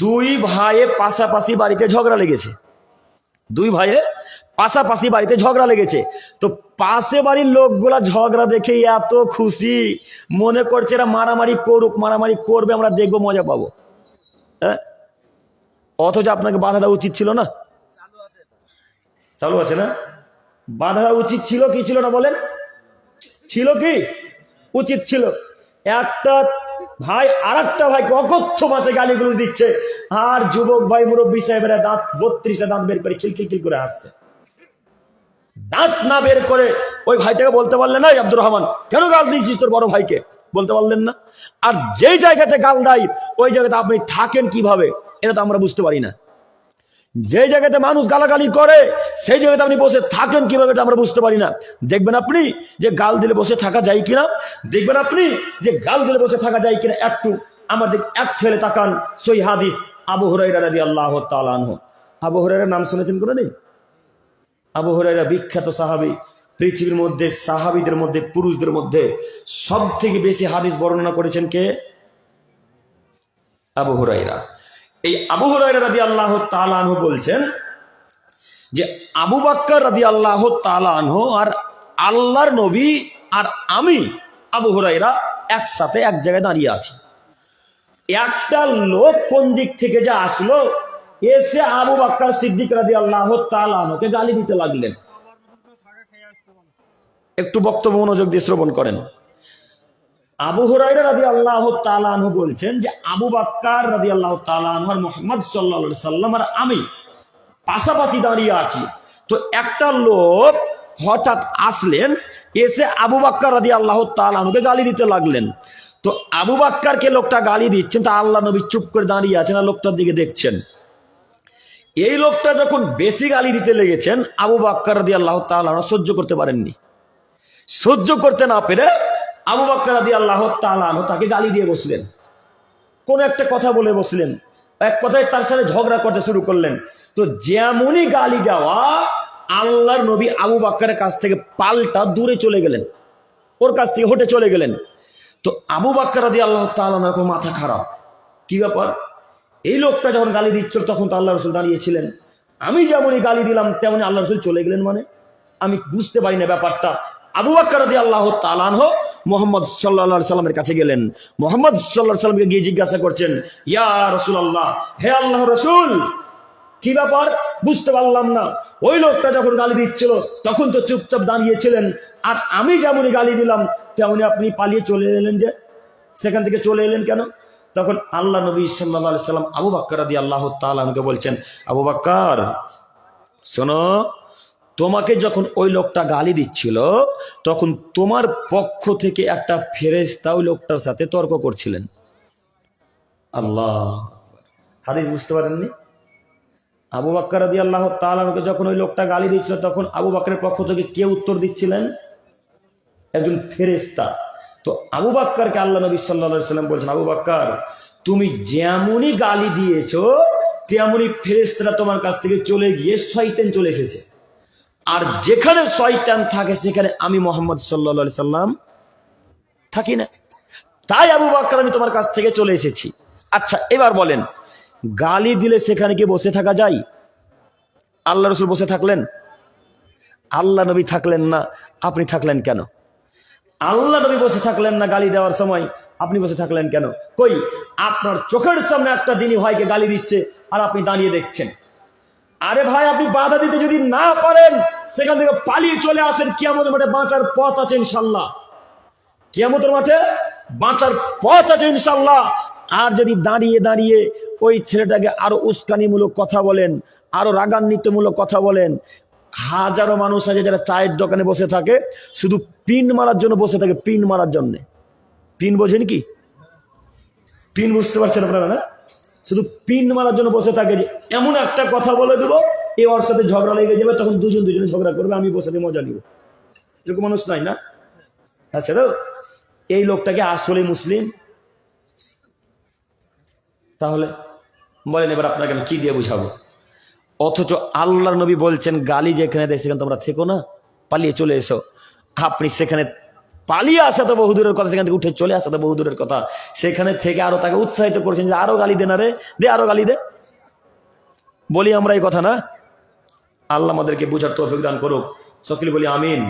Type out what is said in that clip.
দুই ভাইয়ে পাশাপাশি বাড়িতে ঝগড়া লেগেছে। দুই ভাইয়ে পাশাপাশি বাড়িতে ঝগড়া লেগেছে। তো পাশে বাড়ির লোকগুলা ঝগড়া দেখে এত খুশি। মনে করছে এরা মারামারি করুক, মারামারি করবে, আমরা দেখব, মজা পাবো। হ্যাঁ? অথচ আপনাকে বাধা দেওয়া উচিত ছিল না? চালু আছে না? বাধা উচিত ছিল কি ছিল না বলেন? ছিল কি? উচিত ছিল। একটা ভাই আর একটা ভাইকে অকথ্য মাসে গালিগুলো দিচ্ছে। আর যুবক ভাই, মুরব্বী সাহেবেরা দাঁত বত্রিশটা দাঁত বের করে খিলখিল খিল করে আসছে দাঁত না বের করে ওই ভাইটাকে বলতে পারলেন না আব্দুর রহমান, কেন গাল দিয়েছিস তোর বড় ভাইকে? বলতে পারলেন না। আর যেই জায়গাতে গাল দেয়, ওই জায়গাতে আপনি থাকেন কীভাবে? এটা তো আমরা বুঝতে পারি না। যে জায়গাতে মানুষ গালাগালি করে, সেই জায়গাতে আপনি বসে থাকেন কীভাবে এটা আমরা বুঝতে পারি না। দেখবেন আপনি যে গাল দিলে বসে থাকা যায় কিনা, দেখবেন আপনি যে গাল দিলে বসে থাকা যায় কিনা, একটু আমাদের এক ফেলে তাকান। সই হাদিস, আবু হরাইরা রাদি আল্লাহ তালানহ আবু হরাইরার নাম শুনেছেন কোনোদিন? আবু হরাইরা বিখ্যাত সাহাবি, পৃথিবীর মধ্যে সাহাবিদের মধ্যে, পুরুষদের মধ্যে সব থেকে বেশি হাদিস বর্ণনা করেছেন কে? আবু হুরাইরা এই আবু হুরাইরা রাদি আল্লাহ তালানহ বলছেন যে আবু বাক্কর রাদি আল্লাহ তালানহ আর আল্লাহর নবী আর আমি আবু হুরাইরা একসাথে এক জায়গায় দাঁড়িয়ে আছি। একটা লোক কোন দিক থেকে যে আসলো, এসে আবু বাক্কর সিদ্দিক রাদি আল্লাহ তালানহকে গালি দিতে লাগলেন। একটু বক্তব্য মনোযোগ দিয়ে শ্রবণ করেন। আবু হুরাইরা রাদি আল্লাহ তালানহ বলছেন যে আবু বাক্কার রাদি আল্লাহ তালানহ মোহাম্মদ সাল্লা সাল্লাম আর আমি পাশাপাশি দাঁড়িয়ে আছি। তো একটা লোক হঠাৎ আসলেন, এসে আবু বাক্কার রাদি আল্লাহ তালানহকে গালি দিতে লাগলেন। তো আবু বাক্কারকে লোকটা গালি দিচ্ছেন তা আল্লাহ নবী চুপ করে দাঁড়িয়ে আছেন আর লোকটার দিকে দেখছেন। এই লোকটা যখন বেশি গালি দিতে লেগেছেন, আবু বাক্কার রাদি আল্লাহ তালানহ সহ্য করতে পারেননি। সহ্য করতে না পেরে আবু বাক্কর রাদি আল্লাহ তালানো তাকে গালি দিয়ে বসলেন। কোন একটা কথা বলে বসলেন। এক কথায় তার সাথে ঝগড়া করতে শুরু করলেন। তো যেমনই গালি দেওয়া, আল্লাহর নবী আবু বাক্কারের কাছ থেকে পাল্টা দূরে চলে গেলেন। ওর কাছ থেকে হটে চলে গেলেন। তো আবু বাক্কর রাদি আল্লাহ তো মাথা খারাপ। কি ব্যাপার? এই লোকটা যখন গালি দিচ্ছিল, তখন তো আল্লাহ রসুল দাঁড়িয়েছিলেন। আমি যেমনই গালি দিলাম তেমনি আল্লাহ রসুল চলে গেলেন মানে? আমি বুঝতে পারি না ব্যাপারটা। আবু বাক্কর রাদি আল্লাহ তালানহ মোহাম্মদ সাল্লা সাল্লামের কাছে গেলেন। মোহাম্মদ সাল্লাহ সাল্লামকে গিয়ে জিজ্ঞাসা করছেন, ইয়া রসুল আল্লাহ হে আল্লাহ রসুল, কি ব্যাপার? বুঝতে পারলাম না। ওই লোকটা যখন গালি দিচ্ছিল, তখন তো চুপচাপ দাঁড়িয়েছিলেন। আর আমি যেমনই গালি দিলাম তেমনি আপনি পালিয়ে চলে এলেন যে। সেখান থেকে চলে এলেন কেন? তখন আল্লাহ নবী সাল্লা সাল্লাম আবু বাক্কর রাদি আল্লাহ তালাহকে বলছেন, আবু বাক্কর শোনো তোমাকে যখন ওই লোকটা গালি দিচ্ছিল, তখন তোমার পক্ষ থেকে একটা ফেরেস্তা ওই লোকটার সাথে তর্ক করছিলেন। আল্লাহ। হাদিস বুঝতে পারেননি? আবু বাক্কর আদি আল্লাহ তালকে যখন ওই লোকটা গালি দিচ্ছিল তখন আবু বাক্করের পক্ষ থেকে কে উত্তর দিচ্ছিলেন? একজন ফেরেস্তা তো আবু বাক্কারকে আল্লাহ নবী সাল্লা সাল্লাম বলছেন, আবু বাক্কার তুমি যেমনই গালি দিয়েছ, তেমনই ফেরেস্তারা তোমার কাছ থেকে চলে গিয়ে শয়তেন চলে এসেছে। আর যেখানে শয়তান থাকে, সেখানে আমি মোহাম্মদ সাল্লা সাল্লাম থাকি না। তাই আবু বাক্কর আমি তোমার কাছ থেকে চলে এসেছি। আচ্ছা এবার বলেন, গালি দিলে সেখানে কি বসে থাকা যায়? আল্লাহ রসুল বসে থাকলেন? আল্লাহ নবী থাকলেন না, আপনি থাকলেন কেন? আল্লাহ নবী বসে থাকলেন না গালি দেওয়ার সময়, আপনি বসে থাকলেন কেন? কই, আপনার চোখের সামনে একটা দিনই ভাইকে গালি দিচ্ছে, আর আপনি দাঁড়িয়ে দেখছেন। আরে ভাই, আপনি বাধা দিতে যদি না পারেন, সেখান থেকে পালিয়ে চলে আসেন। কিয়ামতের মাঠে বাঁচার পথ আছে ইনশাল্লাহ কিয়ামতের মাঠে বাঁচার পথ আছে ইনশাল্লাহ আর যদি দাঁড়িয়ে দাঁড়িয়ে ওই ছেলেটাকে আরও উস্কানিমূলক কথা বলেন, আরও রাগান্বিতমূলক কথা বলেন, হাজারো মানুষ আছে যারা চায়ের দোকানে বসে থাকে, শুধু পিন মারার জন্য বসে থাকে, পিন মারার জন্য। পিন বোঝেন কি? পিন বুঝতে পারছেন আপনারা না? শুধু পিন মারার জন্য বসে থাকে যে, এমন একটা কথা বলে দেবো, এ ওর সাথে ঝগড়া লেগে যাবে, তখন দুজন দুজনে ঝগড়া করবে, আমি বসে মজা নিব। এরকম মানুষ নাই না? আচ্ছা তো এই লোকটাকে আসলে মুসলিম? তাহলে বলেন এবার আপনাকে আমি কি দিয়ে বুঝাবো? অথচ আল্লাহর নবী বলছেন, গালি যেখানে দেয়, সেখানে তোমরা থেকো না, পালিয়ে চলে এসো। আপনি সেখানে পালিয়ে আসা তো বহুদূরের কথা, সেখান থেকে উঠে চলে আসা তো বহুদূরের কথা। সেখানে থেকে আরও তাকে উৎসাহিত করছেন যে, আরও গালি দে না রে, দে আরও গালি দে। বলি, আমরা এই কথা না। আল্লাহ আমাদেরকে বুঝার তৌফিক দান করুক। সকলে বলি, আমিন।